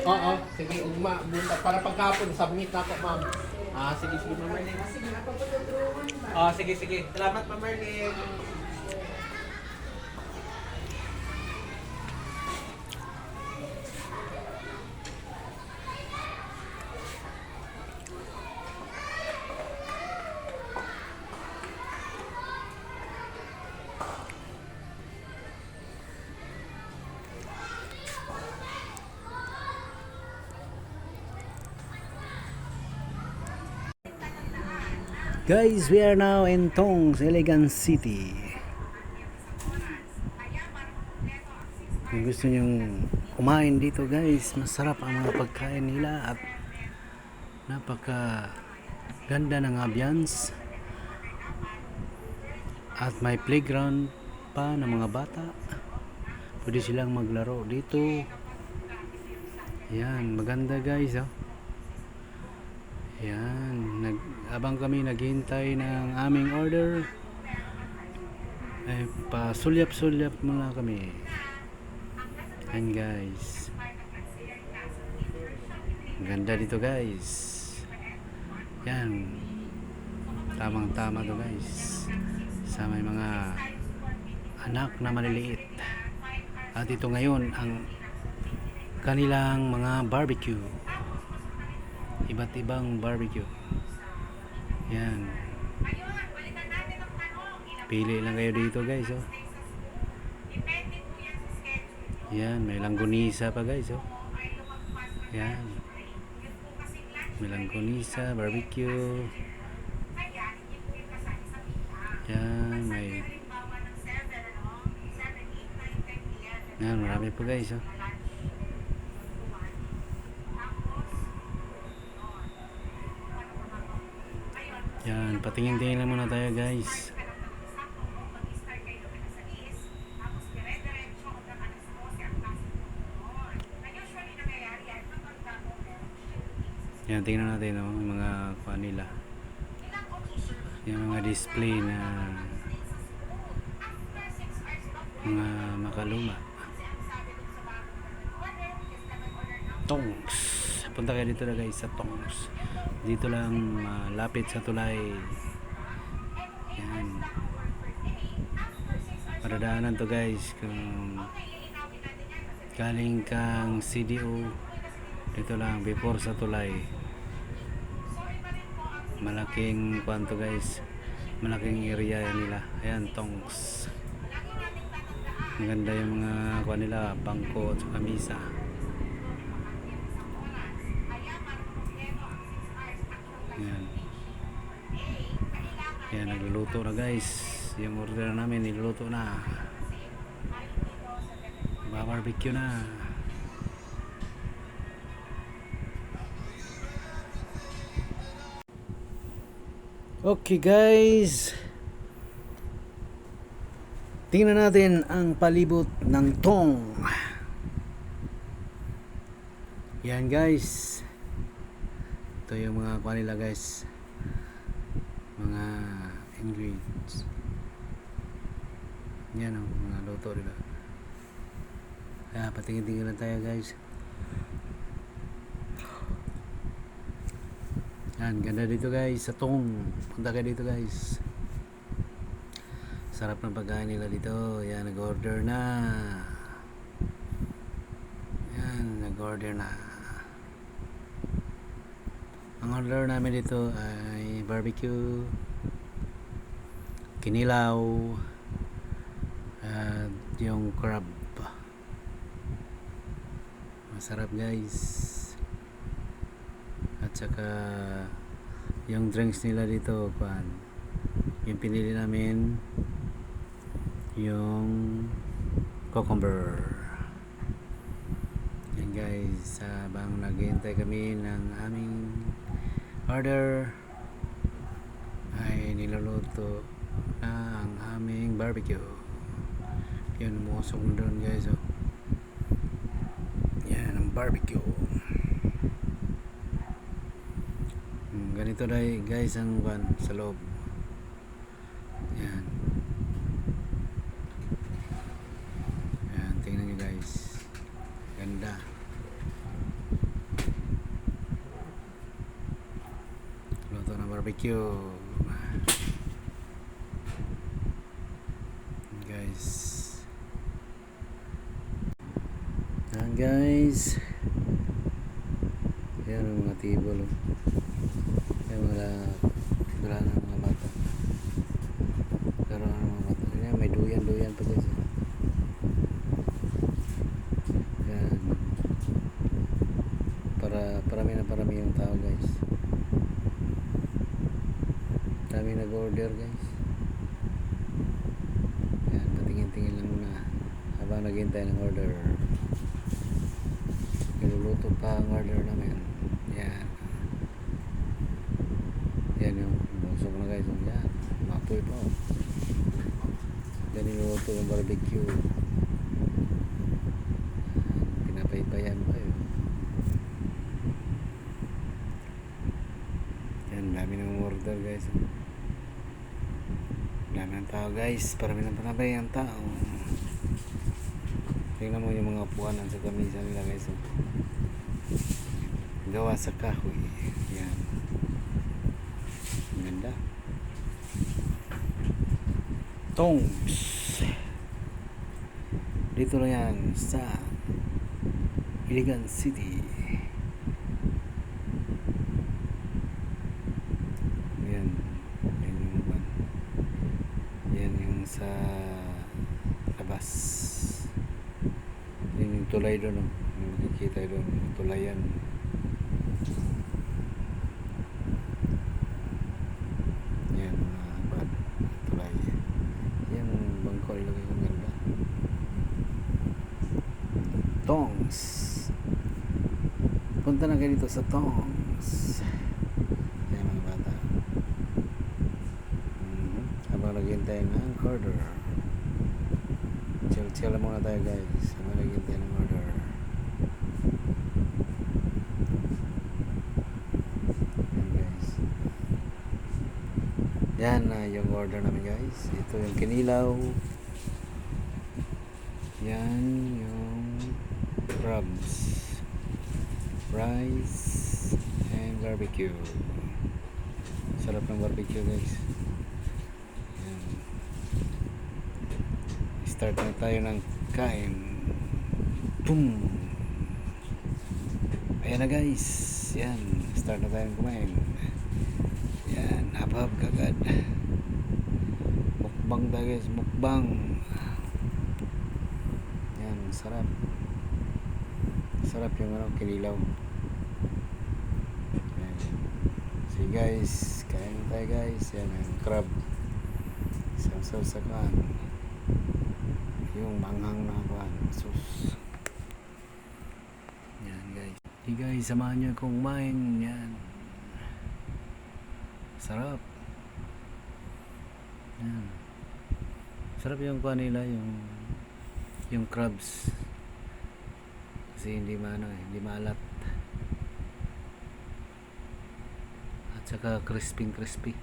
Oo, sige, ugma, bunta. Para pagkapon, submit na ako, ma'am. Ah, sige, sige, ma'am Marlene. Ah, sige, sige. Salamat, ma'am Marlene. Guys, we are now in Tongs, Elegant City. Kung gusto nyong kumain dito guys, masarap ang mga pagkain nila at napaka ganda ng ambience. At may playground pa ng mga bata. Pwede silang maglaro dito. Yan, maganda guys oh. Yan, nag abang kami naghintay ng aming order. Eh, pa sulyap-sulyap muna kami. Yan guys. Ganda dito guys. Yan. Tamang-tama to guys. Sa may mga anak na maliliit. At ito ngayon ang kanilang mga barbecue iba't ibang barbecue. Yan. Pili lang kayo dito guys, oh. Yan, may langgonisa pa guys, oh. Yan. May langgonisa, barbecue. Yan, may Yan, marami po guys, oh. Yan, patingin-tingin lang muna tayo guys. Yan, tingnan natin oh, yung mga kuha. Yung mga display na mga makaluma. Tongs. Punta kayo dito na guys sa Tongs. Dito lang malapit sa tulay. Yan. Paradaanan to guys kung galing kang CDO dito lang before sa tulay malaking kwanto guys malaking area nila ayan tongs maganda yung mga kwan nila bangko at kamisa Yan. Yan, nagluluto na guys. Yung order namin, niluluto na. Barbecue na. Okay guys. Tingnan natin ang palibot ng tong. Yan guys. Ito yung mga kuha nila guys. Mga ingredients. Yan ang mga luto nila. Kaya patingin-tingin lang tayo guys. Yan, ganda dito guys sa tong. Punta kayo dito guys. Sarap ng pagkain nila dito. Yan, nag-order na. Yan, nag-order na. Ang order namin dito ay barbecue, kinilaw, at yung crab. Masarap guys. At saka yung drinks nila dito, kuan. Yung pinili namin yung cucumber. Yan guys, habang naghihintay kami ng aming order ay niluluto ang aming barbecue. Yun umusok na doon guys oh. yan ang barbecue. Hmm, ganito dahil guys ang van sa loob. Yan. Yan tingnan nyo guys. Ganda. Luto ng barbecue. Guys. Yan ang mga tibol. oh. Yan mga wala na mga bata. Pero ano mga bata. Yan, may duyan-duyan pa guys. oh. Yan. Para parami na parami yung tao guys. Dami nag-order guys. Yan, patingin-tingin lang muna habang naghihintay ng order. Niluluto pa ang order namin. Yan. Yan yung busog na guys. Yan. Mapoy pa. oh. Yan niluluto yung barbecue. Yan, Pinapaypayan pa yun. Yan, dami ng order guys. Dami ng tao guys. Parami ng panabay ang tao. Tingnan mo yung mga upuanan sa kamisa nila guys. oh. Gawa sa kahoy. Yan. Ang ganda. Tongs. Dito lang yan sa Iligan City. Yan. Yan yung ban. Yan yung sa labas. Yan yung tulay doon. Yung makikita doon. Tulayan. Yan ban. Tulay. Yan bangko ilagay kong. Tongs. Punta na kayo dito sa Tongs. Yan mga bata. Mhm. Habang naghihintay ng order. Chill-chill muna tayo guys. Habang naghihintay ng order. Yan guys. Yan na yung order namin guys. Ito yung kinilaw. Yan yung crabs. Rice and barbecue. Sarap ng barbecue guys. Yan. Start na tayo ng kain. Boom! Ayan na guys. Yan. Start na tayo kumain. Yan. Habab kagad. Mukbang tayo guys. Mukbang. Yan. Sarap. Sarap yung ano, kinilaw. Yan. See guys. Kain na tayo guys. Yan yung crab. Sasaw sa kan. Yung manghang na kan. Sus. Yan guys. Hey guys, samahan niyo akong kumain. Yan. Sarap. Yan. Sarap yung kuha nila, yung yung crabs. Kasi hindi maano eh, hindi maalat. At saka crispy crispy.